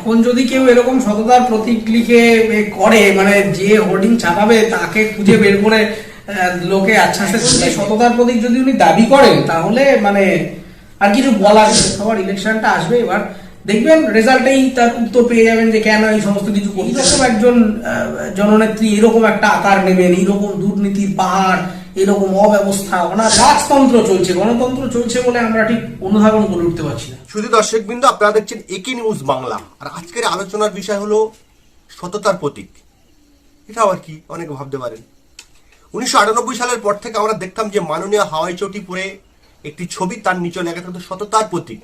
এখন যদি কেউ এরকম সততার প্রতীক লিখে করে মানে যে হোর্ডিং ছাপাবে তাকে খুঁজে বের করে লোকে আচ্ছাসে দিবে। সততার প্রতীক যদি উনি দাবি করেন তাহলে মানে আর কিছু বলার নেই। সবার ইলেকশনটা আসবে এবার দেখবেন রেজাল্টেই তার উত্তর পেয়ে যাবেন যে কেন এই সমস্ত কিছু করি এরকম একজন জননেত্রী এরকম একটা আকার নেবেন এইরকম দুর্নীতির পাহাড় এরকম অব্যবস্থা ওনার রাজতন্ত্র চলছে, গণতন্ত্র চলছে বলে আমরা ঠিক অনুধাবন করে উঠতে পারছি না। শুধু দর্শকবৃন্দ, আপনারা দেখছেন একি নিউজ বাংলা। আর আজকের আলোচনার বিষয় হলো সততার প্রতীক। এটা আবার কি, অনেকে ভাবতে পারেন। উনিশশো আটানব্বই সালের পর থেকে আমরা দেখতাম যে মাননীয় হাওয়াই চটি পরে একটি ছবি তার নিচে লেখা থাকতো সততার প্রতীক।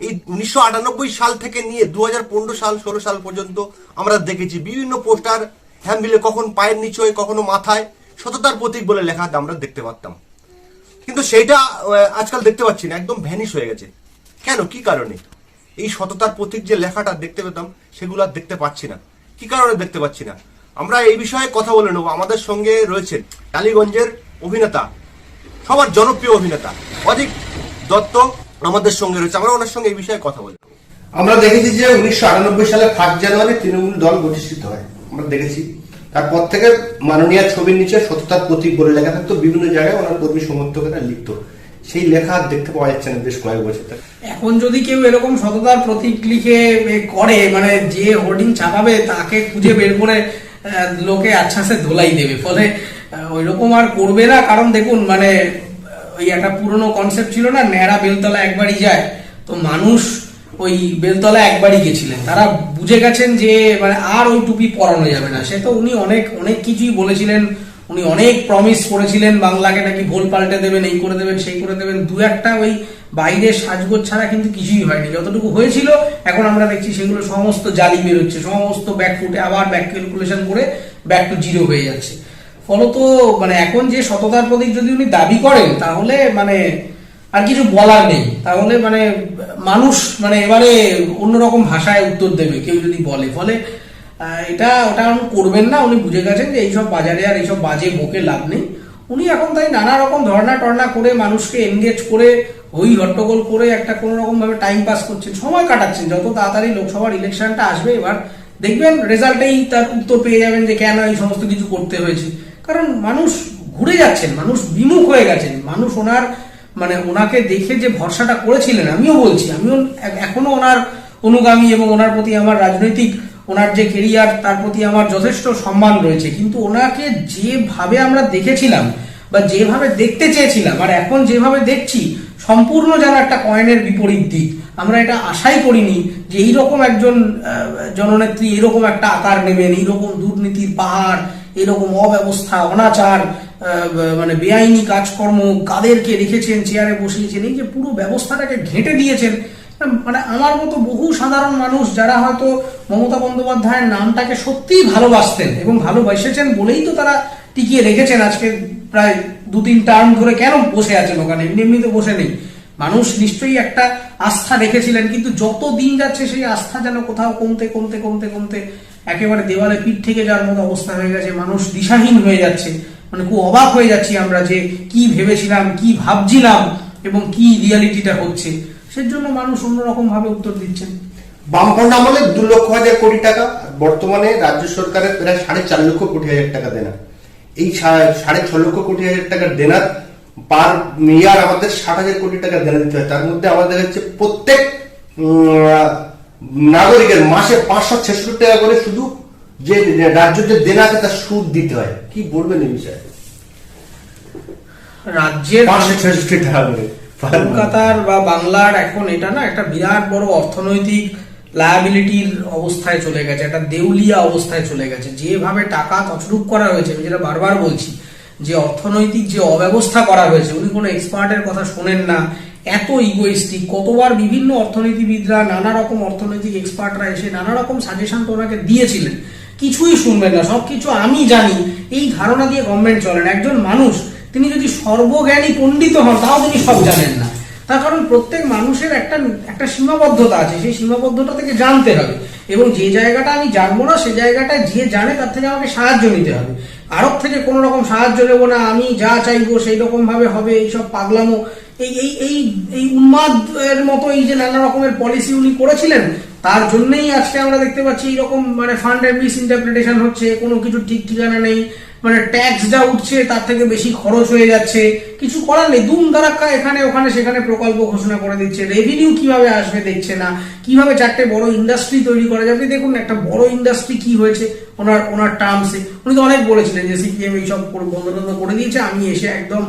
এই উনিশশো আটানব্বই সাল থেকে নিয়ে দু হাজার পনেরো সাল, ষোলো সাল পর্যন্ত আমরা দেখেছি বিভিন্ন পোস্টার হ্যাম্বিলে কখন পায়ের নিচে, কখনো মাথায় সততার প্রতীক বলে লেখা আমরা দেখতে পারতাম। কিন্তু সেইটা আজকাল দেখতে পাচ্ছি না, একদম ভ্যানিশ হয়ে গেছে। কেন? কি কারণে? এই সততার প্রতীক যে লেখাটা দেখতে পেতাম, সেগুলো আর দেখতে পাচ্ছি না। কি কারণে দেখতে পাচ্ছি না? আমরা এই বিষয়ে কথা বলে নেব। আমাদের সঙ্গে রয়েছেন টালিগঞ্জের অভিনেতা, সবার জনপ্রিয় অভিনেতা অধিক দত্ত আমাদের সঙ্গে রয়েছে। আমরা ওনার সঙ্গে এই বিষয়ে কথা বলব। আমরা দেখেছি যে উনিশশো আটানব্বই সালে ফার্স্ট জানুয়ারি তৃণমূল দল প্রতিষ্ঠিত হয়। আমরা দেখেছি। তারপর থেকে মাননীয় ছবির নিচে সততার প্রতীক বলে লেখা থাকতো, বিভিন্ন জায়গায় ওনার কর্মী সমর্থকেরা লিখত। সেই লেখা দেখতে পাওয়া যাচ্ছে না বেশ কয়েক বছর এখন যদি কেউ এরকম সততার প্রতীক লিখে করে মানে যে হোর্ডিং ছাপাবে তাকে খুঁজে বের করে লোকে আচ্ছাসে ধোলাই দেবে। ফলে ওই রকম আর করবে না। কারণ দেখুন মানে ওই একটা পুরনো কনসেপ্ট ছিল না, ন্যাড়া বেলতলা একবারই যায়। তো মানুষ ওই বেলতলা একবারই গেছিলেন। তারা বুঝে গেছেন যে মানে আর ওই টুপি পরানো যাবে না। সে তো উনি অনেক অনেক কিছুই বলেছিলেন। উনি অনেক প্রমিস করেছিলেন, বাংলাকে নাকি ভোল পাল্টে দেবেন, এই করে দেবেন, সেই করে দেবেন। দু একটা ওই বাইরের সাজগোজ ছাড়া কিন্তু কিছুই হয়নি। যতটুকু হয়েছিল, এখন আমরা দেখছি সেগুলো সমস্ত জালি বেরোচ্ছে। সমস্ত ব্যাক ফুটে আবার ব্যাক ক্যালকুলেশন করে ব্যাক টু জিরো হয়ে যাচ্ছে। ফলত মানে এখন যে সততার প্রতীক যদি উনি দাবি করেন, তাহলে মানে আর কিছু বলার নেই। তাহলে মানে মানুষ মানে এবারে অন্যরকম ভাষায় উত্তর দেবে, কেউ যদি বলে। ফলে এটা, ওটা করবেন না। উনি বুঝে গেছেন যে এইসব বাজারে আর এইসব বাজে বকে লাভ নেই। উনি এখন তাই নানা রকম ধর্ণা টর্না করে মানুষকে এনগেজ করে ওই হট্টগোল করে একটা কোনো রকম ভাবে টাইম পাস করছেন, সময় কাটাচ্ছেন। যত তাড়াতাড়ি লোকসভার ইলেকশনটা আসবে এবার দেখবেন রেজাল্টেই তার উত্তর পেয়ে যাবেন যে কেন এই সমস্ত কিছু করতে হয়েছে। কারণ মানুষ ঘুরে যাচ্ছেন, মানুষ বিমুখ হয়ে গেছেন। মানুষ ওনার মানে ওনাকে দেখে যে ভরসাটা করেছিলেন, আমিও বলছি, আমিও এখনও ওনার অনুগামী এবং ওনার প্রতি আমার রাজনৈতিক, ওনার যে কেরিয়ার তার প্রতি আমার যথেষ্ট সম্মান রয়েছে। কিন্তু ওনাকে যেভাবে আমরা দেখেছিলাম বা যেভাবে দেখতে চেয়েছিলাম, আর এখন যেভাবে দেখছি, সম্পূর্ণ যেন একটা কয়েনের বিপরীত দিক। আমরা এটা আশাই করিনি যে এইরকম একজন জননেত্রী এরকম একটা আকার নেবেন, এইরকম দুর্নীতির পাহাড় এরকম অব্যবস্থা, অনাচার মানে বেআইনি কাজকর্ম, কাদেরকে রেখেছেন, চেয়ারে বসিয়েছেন, এই যে পুরো ব্যবস্থাটাকে ঘেঁটে দিয়েছেন মানে আমার মতো বহু সাধারণ মানুষ যারা হয়তো মমতা বন্দ্যোপাধ্যায়ের নামটাকে সত্যিই ভালোবাসতেন এবং ভালোবাসেছেন বলেই তো তারা টিকিয়ে রেখেছেন আজকে প্রায় দু তিন টার্ম ধরে কেন বসে আছেন ওখানে? এমনি এমনিতে বসে নেই। মানুষ নিশ্চয়ই একটা আস্থা রেখেছিলেন, কিন্তু যত দিন যাচ্ছে সেই আস্থা যেন কোথাও কমতে কমতে কমতে কমতে একেবারে দেওয়ালে পিঠ থেকে যাওয়ার মতো অবস্থা হয়ে গেছে, মানুষ দিশাহীন হয়ে যাচ্ছে। মানে খুব অবাক হয়ে যাচ্ছি আমরা যে কি ভেবেছিলাম, কি ভাবছিলাম এবং কি রিয়ালিটিটা হচ্ছে। সেজন্য মানুষ অন্যরকম ভাবে উত্তর দিচ্ছেন। বামফ্রন্ট আমলে দু লক্ষ হাজার কোটি টাকা বর্তমানে রাজ্য সরকারের প্রায় সাড়ে চার লক্ষ কোটি হাজার টাকা দেনা। এই সাড়ে ছ লক্ষ কোটি হাজার টাকা দেনার পার ইয়ার আমাদের ষাট হাজার কোটি টাকা দেনা দিতে হয়। তার মধ্যে আমাদের হচ্ছে প্রত্যেক নাগরিকের মাসে পাঁচশো ছেষট্টি টাকা করে শুধু যে রাজ্য যে দেনা আছে তার সুদ দিতে হয়। কি বলবেন এই বিষয়ে? রাজ্যের পাঁচশো ছেষট্টি টাকা করে। কলকাতার বা বাংলার এখন এটা না একটা বিরাট বড় অর্থনৈতিক লায়াবিলিটির অবস্থায় চলে গেছে একটা দেউলিয়া অবস্থায় চলে গেছে। যেভাবে টাকা তছরূপ করা হয়েছে আমি যেটা বারবার বলছি যে অর্থনৈতিক যে অব্যবস্থা করা হয়েছে, উনি কোনো এক্সপার্টের কথা শোনেন না, এত ইগোইস্টিক কতবার বিভিন্ন অর্থনীতিবিদরা, নানা রকম অর্থনৈতিক এক্সপার্টরা এসে নানা রকম সাজেশন তো ওনাকে দিয়েছিলেন। কিছুই শুনবেন না সব কিছু আমি জানি, এই ধারণা দিয়ে গভর্নমেন্ট চলেন। একজন মানুষ, তিনি যদি সর্বজ্ঞানী পণ্ডিত হন, তাও তিনি সব জানেন না। তার কারণ প্রত্যেক মানুষের একটা একটা সীমাবদ্ধতা আছে, সেই সীমাবদ্ধতা থেকে জানতে হবে। এবং যে জায়গাটা আমি জানব না, সে জায়গাটা যে জানে, তার থেকে আমাকে সাহায্য নিতে হবে। আরব থেকে কোনো রকম সাহায্য নেব না, আমি যা চাইব সেই রকম ভাবে হবে, এইসব পাগলামো। এই এই এই এই উন্মাদ এর মতো এই যে নানা রকমের পলিসি উনি করেছিলেন, তার জন্যেই আজকে আমরা দেখতে পাচ্ছি এইরকম মানে ফান্ডের মিস ইন্টারপ্রিটেশন হচ্ছে, কোনো কিছু ঠিক ঠিকানা নেই মানে ট্যাক্স যা উঠছে তার থেকে বেশি খরচ হয়ে যাচ্ছে। কিছু করার নেই। দুম দারাক্কা এখানে, ওখানে, সেখানে প্রকল্প ঘোষণা করে দিচ্ছে। রেভিনিউ কীভাবে আসবে দেখছে না। কীভাবে চারটে বড় ইন্ডাস্ট্রি তৈরি করা যাবে? দেখুন, একটা বড় ইন্ডাস্ট্রি কি হয়েছে, ওনার ওনার টার্মসে উনি তো অনেক বলেছিলেন যে সিপিএম এইসব বন্ধ করে দিয়েছে, আমি এসে একদম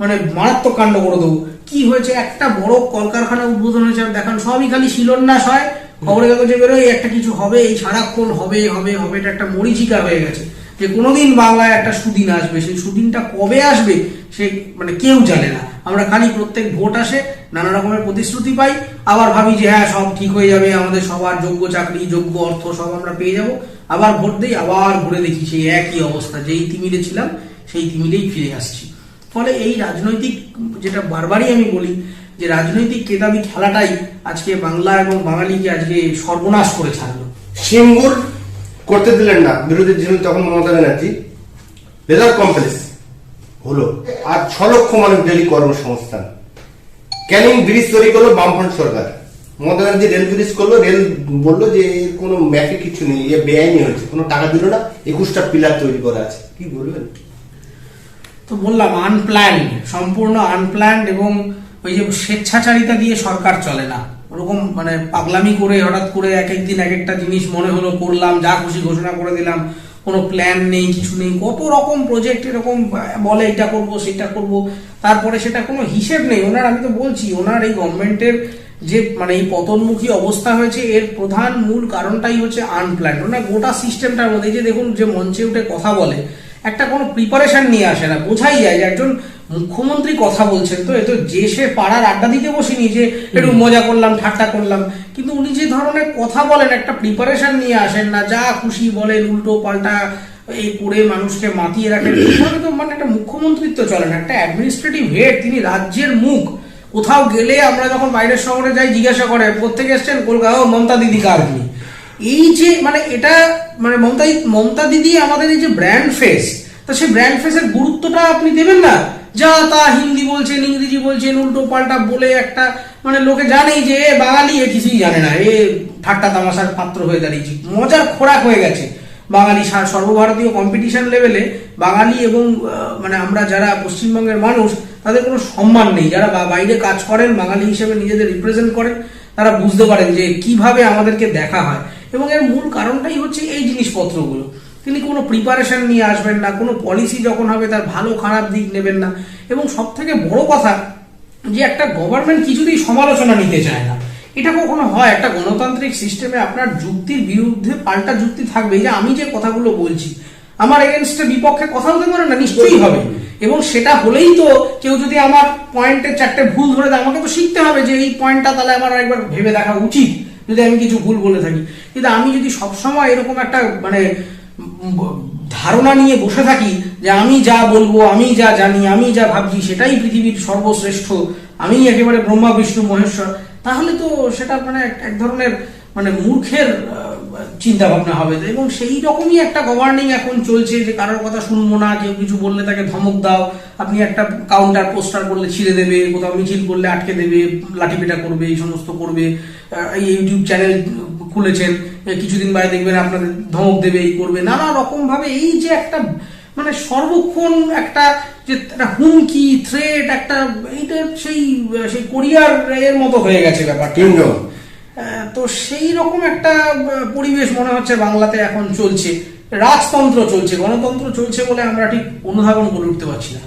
মানে মারাত্মক কাণ্ড করে দেবো। কি হয়েছে? একটা বড় কলকারখানা উদ্বোধন হয়েছে দেখান, সবই খালি শিলন্যাস হয়। খবরের কাগজে বেরোয় একটা কিছু হবে, এই সারাক্ষণ হবে হবে হবে, এটা একটা মরিচিকা হয়ে গেছে। যে কোনোদিন বাংলায় একটা সুদিন আসবে। সেই সুদিনটা কবে আসবে? সে মানে কেউ জানে না। আমরা খালি প্রত্যেক ভোট আসে, নানা রকমের প্রতিশ্রুতি পাই, আবার ভাবি যে হ্যাঁ সব ঠিক হয়ে যাবে, আমাদের সবার যোগ্য চাকরি, যোগ্য অর্থ সব আমরা পেয়ে যাব। আবার ভোট দিই, আবার ঘুরে দেখি সেই একই অবস্থা, যেই তিমিরে ছিলাম, সেই তিমিরেই ফিরে আসছি। ফলে এই রাজনৈতিক, যেটা বারবারই আমি বলি, যে রাজনৈতিক কেতাবি খেলাটাই আজকে বাংলা এবং বাঙালিকে আজকে সর্বনাশ করে ছাড়লো। সিঙ্গুর করতে দিলেন না, বিরোধী ছিলেন তখন মমতা ব্যানার্জি লেদার কমপ্লেক্স হলো। আর ছ লক্ষ মানুষ ডেলি কর্মসংস্থান। ক্যানিং ব্রিজ তৈরি করল বামফ্রন্ট সরকার। মমতা ব্যানার্জি রেল ব্রিজ করল, রেল বলল যে এর কোনো ম্যাপে কিছু নেই, এ বেআইনি হয়েছে, কোনো টাকা দিল না, একুশটা পিলার তৈরি করা আছে। কি বলবেন? তো বললাম আনপ্ল্যান্ড সম্পূর্ণ আনপ্ল্যান্ড এবং ওই যে স্বেচ্ছাচারিতা দিয়ে সরকার চলে না। ওরকম মানে পাগলামি করে, হঠাৎ করে এক একদিন এক একটা জিনিস মনে হলো, করলাম, যা খুশি ঘোষণা করে দিলাম কোনো প্ল্যান নেই, কিছু নেই, কত রকম প্রজেক্ট এরকম বলে এটা করব, সেটা করব, তারপরে সেটা কোনো হিসেব নেই। ওনার, আমি তো বলছি, ওনার এই গভর্নমেন্টের যে মানে এই পতনমুখী অবস্থা হয়েছে, এর প্রধান মূল কারণটাই হচ্ছে আনপ্ল্যান ওনার গোটা সিস্টেমটার মধ্যে যে দেখুন, যে মঞ্চে উঠে কথা বলে, একটা কোনো প্রিপারেশন নিয়ে আসে না। বোঝাই যায় যে একজন মুখ্যমন্ত্রী কথা বলছেন তো এ তো যে সে পাড়ার আড্ডা দিতে বসিনি যে একটু মজা করলাম ঠাট্টা করলাম কিন্তু উনি যে ধরনের কথা বলেন একটা প্রিপারেশন নিয়ে আসেন না যা খুশি বলেন উল্টো পাল্টা এই করে মানুষকে মাতিয়ে রাখেন তো মানে একটা মুখ্যমন্ত্রিত্ব চলে না একটা অ্যাডমিনিস্ট্রেটিভ হেড তিনি রাজ্যের মুখ। কোথাও গেলে আমরা যখন বাইরের শহরে যাই জিজ্ঞাসা করে কোথেকে এসছেন? কলকাতা ও মমতা দিদি কার এই যে মানে এটা মানে মমতা মমতা দিদি আমাদের এই যে ব্র্যান্ড ফেস তা সেই ব্র্যান্ড ফেসের গুরুত্বটা আপনি দেবেন না? যা তা হিন্দি বলছেন, ইংরেজি বলছেন, উল্টো পাল্টা বলে একটা মানে লোকে জানেই যে এ বাঙালি, এ কিছুই জানে না। এ ঠাট্টা তামাশার পাত্র হয়ে দাঁড়িয়েছে। মজার খোরাক হয়ে গেছে বাঙালি সর্বভারতীয় কম্পিটিশন লেভেলে বাঙালি এবং মানে আমরা যারা পশ্চিমবঙ্গের মানুষ, তাদের কোনো সম্মান নেই। যারা বাইরে কাজ করেন, বাঙালি হিসেবে নিজেদের রিপ্রেজেন্ট করেন, তারা বুঝতে পারেন যে কীভাবে আমাদেরকে দেখা হয়। এবং এর মূল কারণটাই হচ্ছে এই জিনিসপত্রগুলো। তিনি কোনো প্রিপারেশন নিয়ে আসবেন না, কোনো পলিসি যখন হবে তার ভালো খারাপ দিক নেবেন না। এবং সব থেকে বড় কথা যে একটা গভর্নমেন্ট কিছুতেই সমালোচনা নিতে চায় না। এটা কখনো হয়? একটা গণতান্ত্রিক সিস্টেমে আপনার যুক্তির বিরুদ্ধে পাল্টা যুক্তি থাকবে। যে আমি যে কথাগুলো বলছি, আমার এগেনস্টে বিপক্ষে কথা হতে পারে না, নিশ্চয়ই হবে। এবং সেটা হলেই তো কেউ যদি আমার পয়েন্টের চারটে ভুল ধরে দেয়, আমাকে তো শিখতে হবে যে এই পয়েন্টটা তাহলে আমার একবার ভেবে দেখা উচিত, যদি আমি কিছু ভুল বলে থাকি। কিন্তু আমি যদি সবসময় এরকম একটা মানে ধারণা নিয়ে বসে থাকি যে আমি যা বলব, আমি যা জানি, আমি যা ভাবছি, সেটাই পৃথিবীর সর্বশ্রেষ্ঠ। আমি একেবারে ব্রহ্মা, বিষ্ণু, মহেশ্বর। তাহলে তো সেটা মানে এক- ধরনের মানে মূর্খের চিন্তা ভাবনা হবে। এবং সেই রকমই একটা গভর্নিং এখন চলছে যে কারোর কথা শুনব না, কেউ কিছু বললে তাকে ধমক দাও। আপনি একটা কাউন্টার পোস্টার করলে ছিঁড়ে দেবে, কোথাও মিছিল করলে আটকে দেবে, লাঠিপেটা করবে, এই সমস্ত করবে। এই ইউটিউব চ্যানেল খুলেছেন কিছুদিন বাদে দেখবেন আপনাদের ধমক দেবে এই করবে নানা রকম ভাবে এই যে একটা মানে সর্বক্ষণ একটা যে একটা হুমকি থ্রেট একটা এইটা সেই সেই কোরিয়ার এর মতো হয়ে গেছে কিংডম আহ, তো সেই রকম একটা পরিবেশ মনে হচ্ছে বাংলাতে এখন চলছে। রাজতন্ত্র চলছে গণতন্ত্র চলছে বলে আমরা ঠিক অনুধাবন করে উঠতে পারছি না।